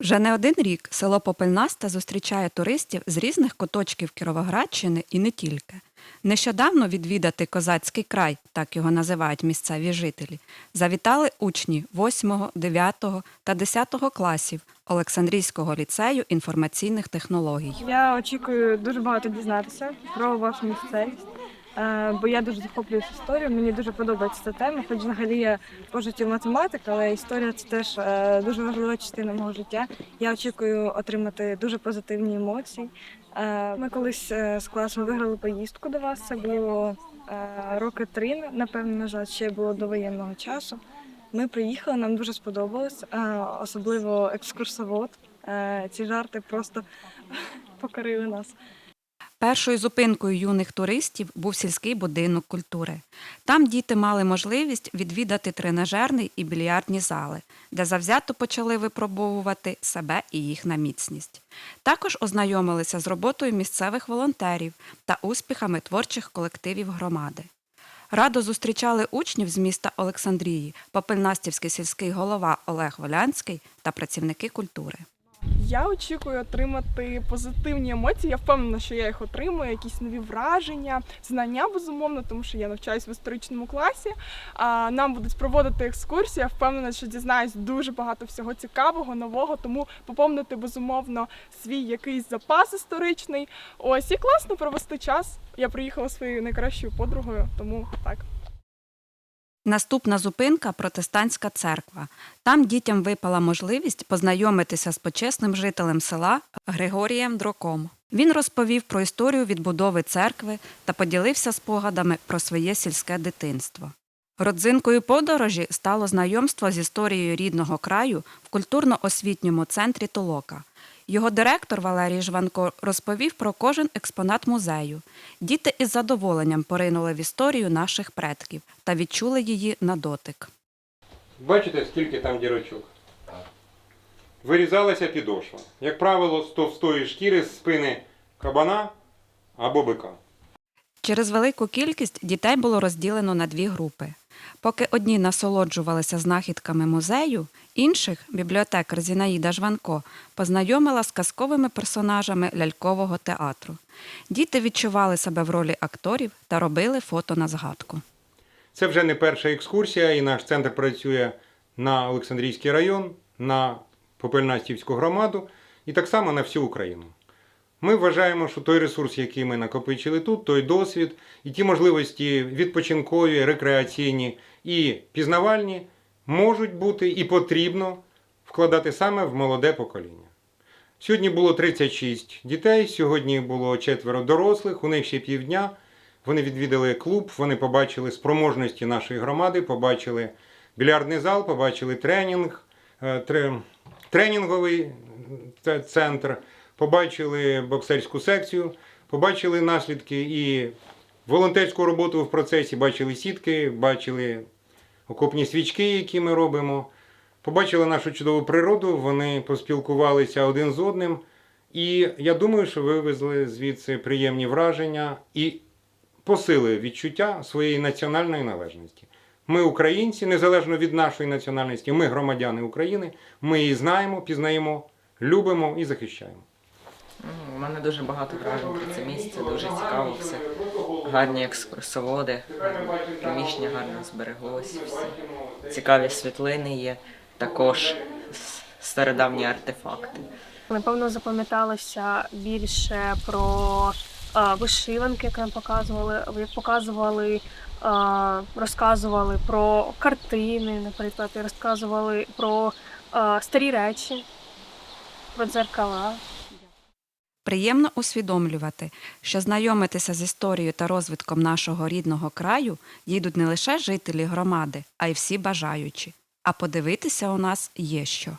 Вже не один рік село Попельнаста зустрічає туристів з різних куточків Кіровоградщини і не тільки. Нещодавно відвідати козацький край, так його називають місцеві жителі, завітали учні 8, 9 та 10 класів Олександрійського ліцею інформаційних технологій. Я очікую дуже багато дізнатися про вашу місцевість, бо я дуже захоплююсь історією. Мені дуже подобається ця тема. Хоч взагалі я по життю математик, але історія це теж е, дуже важлива частина мого життя. Я очікую отримати дуже позитивні емоції. Е, Ми колись е, з класом виграли поїздку до вас. Це було е, роки три, напевно, назад, ще було до воєнного часу. Ми приїхали, нам дуже сподобалось, е, особливо екскурсовод. Е, Ці жарти просто покорили нас. Першою зупинкою юних туристів був сільський будинок культури. Там діти мали можливість відвідати тренажерний і більярдні зали, де завзято почали випробовувати себе і їх на міцність. Також ознайомилися з роботою місцевих волонтерів та успіхами творчих колективів громади. Радо зустрічали учнів з міста Олександрії, Попельнастівський сільський голова Олег Волянський та працівники культури. Я очікую отримати позитивні емоції. Я впевнена, що я їх отримую, якісь нові враження, знання безумовно, тому що я навчаюсь в історичному класі. Нам будуть проводити екскурсії. Я впевнена, що дізнаюсь дуже багато всього цікавого, нового, тому поповнити безумовно свій якийсь запас історичний. Ось і класно провести час. Я приїхала своєю найкращою подругою, тому так. Наступна зупинка протестантська церква. Там дітям випала можливість познайомитися з почесним жителем села Григорієм Дроком. Він розповів про історію відбудови церкви та поділився спогадами про своє сільське дитинство. Родзинкою подорожі стало знайомство з історією рідного краю в культурно-освітньому центрі Толока. Його директор Валерій Жванко розповів про кожен експонат музею. Діти із задоволенням поринули в історію наших предків та відчули її на дотик. Бачите, скільки там дірочок? Вирізалася підошва. Як правило, з товстої шкіри з спини кабана або бика. Через велику кількість дітей було розділено на дві групи. Поки одні насолоджувалися знахідками музею, інших бібліотекар Зінаїда Жванко познайомила з казковими персонажами лялькового театру. Діти відчували себе в ролі акторів та робили фото на згадку. Це вже не перша екскурсія, і наш центр працює на Олександрійський район, на Попельнастівську громаду і так само на всю Україну. Ми вважаємо, що той ресурс, який ми накопичили тут, той досвід і ті можливості відпочинкові, рекреаційні і пізнавальні можуть бути і потрібно вкладати саме в молоде покоління. Сьогодні було 36 дітей, сьогодні було четверо дорослих, у них ще півдня. Вони відвідали клуб, вони побачили спроможності нашої громади, побачили більярдний зал, побачили тренінг, е, тре- тренінговий ц- центр, побачили боксерську секцію, побачили наслідки і волонтерську роботу в процесі, бачили сітки, бачили окопні свічки, які ми робимо. Побачили нашу чудову природу, вони поспілкувалися один з одним. І я думаю, що вивезли звідси приємні враження і посили відчуття своєї національної належності. Ми українці, незалежно від нашої національності, ми громадяни України, ми її знаємо, пізнаємо, любимо і захищаємо. Ну, У мене дуже багато вражень про це місце, дуже цікаво все. Гарні екскурсоводи, приміщення гарно збереглося, все. Цікаві світлини є, також стародавні артефакти. Напевно, запам'яталося більше про е, вишиванки, як нам показували, як показували, е, розказували про картини, наприклад, і розказували про е, старі речі, про дзеркала. Приємно усвідомлювати, що знайомитися з історією та розвитком нашого рідного краю їдуть не лише жителі громади, а й всі бажаючі. А подивитися у нас є що.